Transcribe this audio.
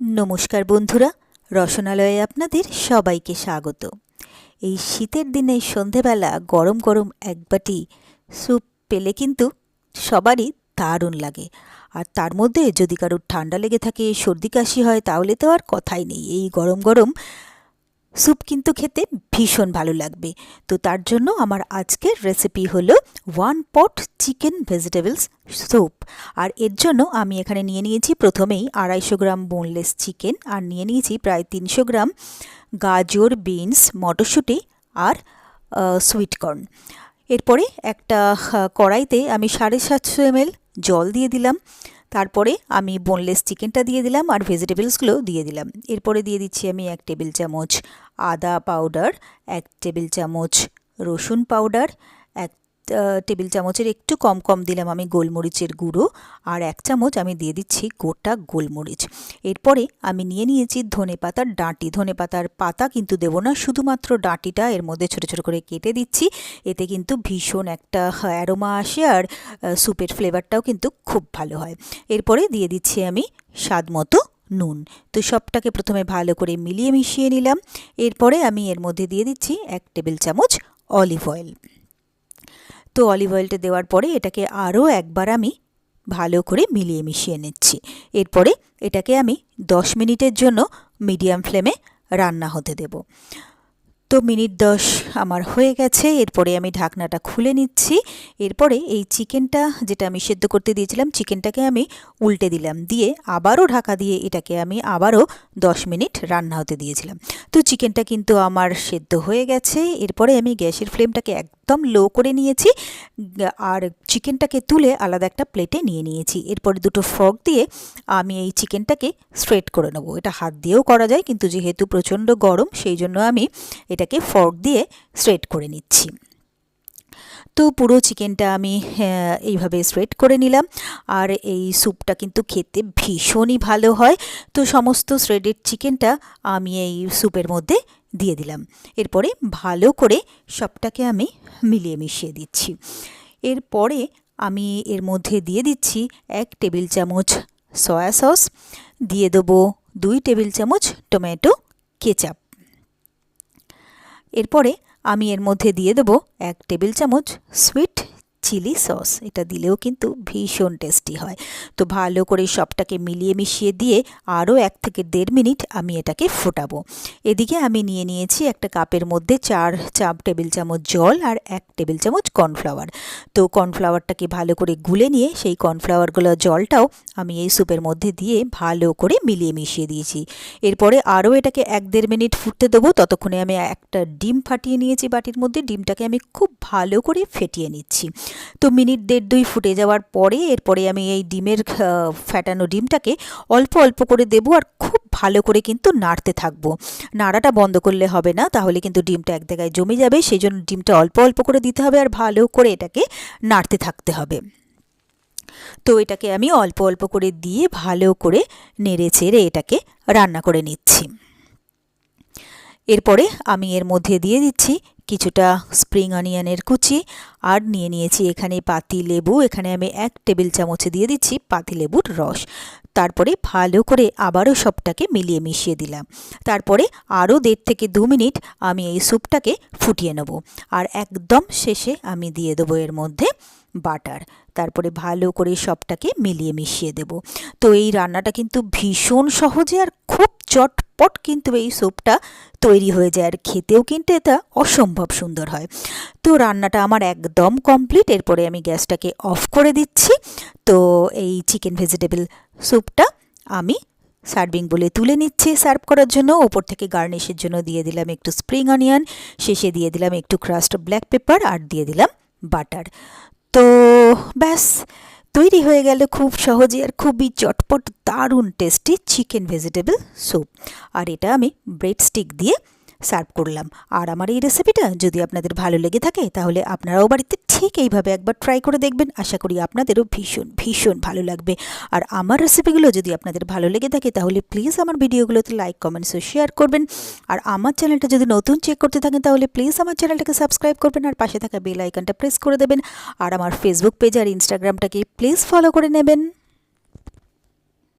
নমস্কার বন্ধুরা, রসনালয়ে আপনাদের সবাইকে স্বাগত। এই শীতের দিনে সন্ধেবেলা গরম গরম এক বাটি স্যুপ পেলে কিন্তু সবারই দারুণ লাগে। আর তার মধ্যে যদি কারোর ঠান্ডা লেগে থাকে, সর্দি কাশি হয়, তাহলে তো আর কথাই নেই। এই গরম গরম স্যুপ কিন্তু খেতে ভীষণ ভালো লাগবে। তো তার জন্য আমার আজকের রেসিপি হলো one pot chicken vegetables soup আর এর জন্য আমি এখানে নিয়ে নিয়েছি প্রথমেই আড়াইশো গ্রাম বোনলেস চিকেন আর নিয়ে নিয়েছি প্রায় তিনশো গ্রাম গাজর বিনস মটরশুঁটি আর সুইটকর্ন এরপরে একটা কড়াইতে আমি সাড়ে সাতশো এমএল জল দিয়ে দিলাম। তারপরে আমি বোনলেস চিকেনটা দিয়ে দিলাম আর ভেজিটেবলসগুলো দিয়ে দিলাম। এরপরে দিয়ে দিচ্ছি আমি এক টেবিল চামচ আদা পাউডার এক টেবিল চামচ রসুন পাউডার এক টেবিল চামচের একটু কম কম দিলাম আমি গোলমরিচের গুঁড়ো আর এক চামচ আমি দিয়ে দিচ্ছি গোটা গোলমরিচ। এরপরে আমি নিয়ে নিয়েছি ধনে পাতার ডাঁটি। ধনে পাতার পাতা কিন্তু দেবো না, শুধুমাত্র ডাঁটিটা এর মধ্যে ছোটো ছোটো করে কেটে দিচ্ছি। এতে কিন্তু ভীষণ একটা অ্যারোমা আসে আর স্যুপের ফ্লেভারটাও কিন্তু খুব ভালো হয়। এরপরে দিয়ে দিচ্ছি আমি স্বাদ মতো নুন। তো সবটাকে প্রথমে ভালো করে মিলিয়ে মিশিয়ে নিলাম। এরপরে আমি এর মধ্যে দিয়ে দিচ্ছি এক টেবিল চামচ অলিভ অয়েল। তো অলিভ অয়েলটা দেওয়ার পরে এটাকে আরও একবার আমি ভালো করে মিলিয়ে মিশিয়ে নিচ্ছি। এরপরে এটাকে আমি দশ মিনিটের জন্য মিডিয়াম ফ্লেমে রান্না হতে দেব। তো মিনিট দশ আমার হয়ে গেছে, এরপরে আমি ঢাকনাটা খুলে নিচ্ছি, এরপরে এই চিকেনটা যেটা আমি সেদ্ধ করতে দিয়েছিলাম, চিকেনটাকে আমি উল্টে দিলাম, দিয়ে আবারও ঢাকা দিয়ে এটাকে আমি আবারও দশ মিনিট রান্না হতে দিয়েছিলাম। তো চিকেনটা কিন্তু আমার সেদ্ধ হয়ে গেছে, এরপরে আমি গ্যাসের ফ্লেমটাকে একদম লো করে নিয়েছি, আর চিকেনটাকে তুলে আলাদা একটা প্লেটে নিয়ে নিয়েছি। এরপরে দুটো ফর্ক দিয়ে আমি এই চিকেনটাকে স্ট্রেট করে নেব। এটা হাত দিয়েও করা যায়, কিন্তু যেহেতু প্রচণ্ড গরম, সেই জন্য আমি এটাকে ফর্ক দিয়ে স্ট্রেট করে নিচ্ছি। তো পুরো চিকেনটা আমি এইভাবে স্ট্রেট করে নিলাম, আর এই স্যুপটা কিন্তু খেতে ভীষণই ভালো হয়। তো সমস্ত শ্রেডেড চিকেনটা আমি এই স্যুপের মধ্যে দিয়ে দিলাম। এরপরে ভালো করে সবটাকে আমি মিলিয়ে মিশিয়ে দিচ্ছি। এরপরে আমি এর মধ্যে দিয়ে দিচ্ছি এক টেবিল চামচ সয়া সস, দিয়ে দেবো দুই টেবিল চামচ টমেটো কেচাপ। এরপরে আমি এর মধ্যে দিয়ে দেবো এক টেবিল চামচ সুইট চিলি সস, এটা দিলেও কিন্তু ভীষণ টেস্টি হয়। তো ভালো করে সবটাকে মিলিয়ে মিশিয়ে দিয়ে আরও এক থেকে দেড় মিনিট আমি এটাকে ফোটাবো। এদিকে আমি নিয়ে নিয়েছি একটা কাপের মধ্যে চার চাপ টেবিল চামচ জল আর এক টেবিল চামচ কর্নফ্লাওয়ার। তো কর্নফ্লাওয়ারটাকে ভালো করে গুলে নিয়ে সেই কর্নফ্লাওয়ারগুলো জলটাও আমি এই স্যুপের মধ্যে দিয়ে ভালো করে মিলিয়ে মিশিয়ে দিয়েছি। এরপরে আরও এটাকে এক দেড় মিনিট ফুটতে দেবো। ততক্ষণে আমি একটা ডিম ফাটিয়ে নিয়েছি বাটির মধ্যে। ডিমটাকে আমি খুব ভালো করে ফেটিয়ে নিচ্ছি। তো মিনিট দেড় দুই ফুটে যাওয়ার পরে এরপরে আমি এই ডিমের ফ্যাটানো ডিমটাকে অল্প অল্প করে দেবো আর খুব ভালো করে কিন্তু নাড়তে থাকব। নাড়াটা বন্ধ করলে হবে না, তাহলে কিন্তু ডিমটা এক জায়গায় জমে যাবে সেই জন্য ডিমটা অল্প অল্প করে দিতে হবে আর ভালো করে এটাকে নাড়তে থাকতে হবে। তো এটাকে আমি অল্প অল্প করে দিয়ে ভালো করে নেড়ে চেড়ে এটাকে রান্না করে নিচ্ছি। এরপরে আমি এর মধ্যে দিয়ে দিচ্ছি কিছুটা স্প্রিং অনিয়নের কুচি আর নিয়ে নিয়েছি এখানে পাতি লেবু। এখানে আমি এক টেবিল চামচে দিয়ে দিচ্ছি পাতি লেবুর রস। তারপরে ভালো করে আবারও সবটাকে মিলিয়ে মিশিয়ে দিলাম। তারপরে আরও দেড় থেকে দু মিনিট আমি এই স্যুপটাকে ফুটিয়ে নেব। আর একদম শেষে আমি দিয়ে দেবো এর মধ্যে বাটার। তারপরে ভালো করে সবটাকে মিলিয়ে মিশিয়ে দেব। তো এই রান্নাটা কিন্তু ভীষণ সহজে আর খুব চটপট কিন্তু এই স্যুপটা তৈরি হয়ে যায় আর খেতেও কিন্তু এটা অসম্ভব সুন্দর হয়। তো রান্নাটা আমার একদম কমপ্লিট এরপরে আমি গ্যাসটাকে অফ করে দিচ্ছি। তো এই চিকেন ভেজিটেবল স্যুপটা আমি সার্ভিং বলে তুলে নিচ্ছি সার্ভ করার জন্য। ওপর থেকে গার্নিশের জন্য দিয়ে দিলাম একটু স্প্রিং অনিয়ন শেষে দিয়ে দিলাম একটু ক্রাস্ট ব্ল্যাক পেপার আর দিয়ে দিলাম বাটার তো ব্যাস তৈরি হয়ে গেল খুব সহজে আর খুবই চটপট, দারুণ টেস্টি চিকেন ভেজিটেবল স্যুপ আর এটা আমি ব্রেড স্টিক দিয়ে সার্ভ করলাম। আর আমার এই রেসিপিটা যদি আপনাদের ভালো লেগে থাকে, তাহলে আপনারাও বাড়িতে ঠিক এইভাবে একবার ট্রাই করে দেখবেন। আশা করি আপনাদেরও ভীষণ ভীষণ ভালো লাগবে। আর আমার রেসিপিগুলো যদি আপনাদের ভালো লেগে থাকে, তাহলে প্লিজ আমার ভিডিওগুলোতে লাইক কমেন্টস ও শেয়ার করবেন। আর আমার চ্যানেলটা যদি নতুন চেক করতে থাকেন, তাহলে প্লিজ আমার চ্যানেলটাকে সাবস্ক্রাইব করবেন আর পাশে থাকা বেল আইকনটা প্রেস করে দেবেন। আর আমার ফেসবুক পেজ আর ইনস্টাগ্রামটাকে প্লিজ ফলো করে নেবেন।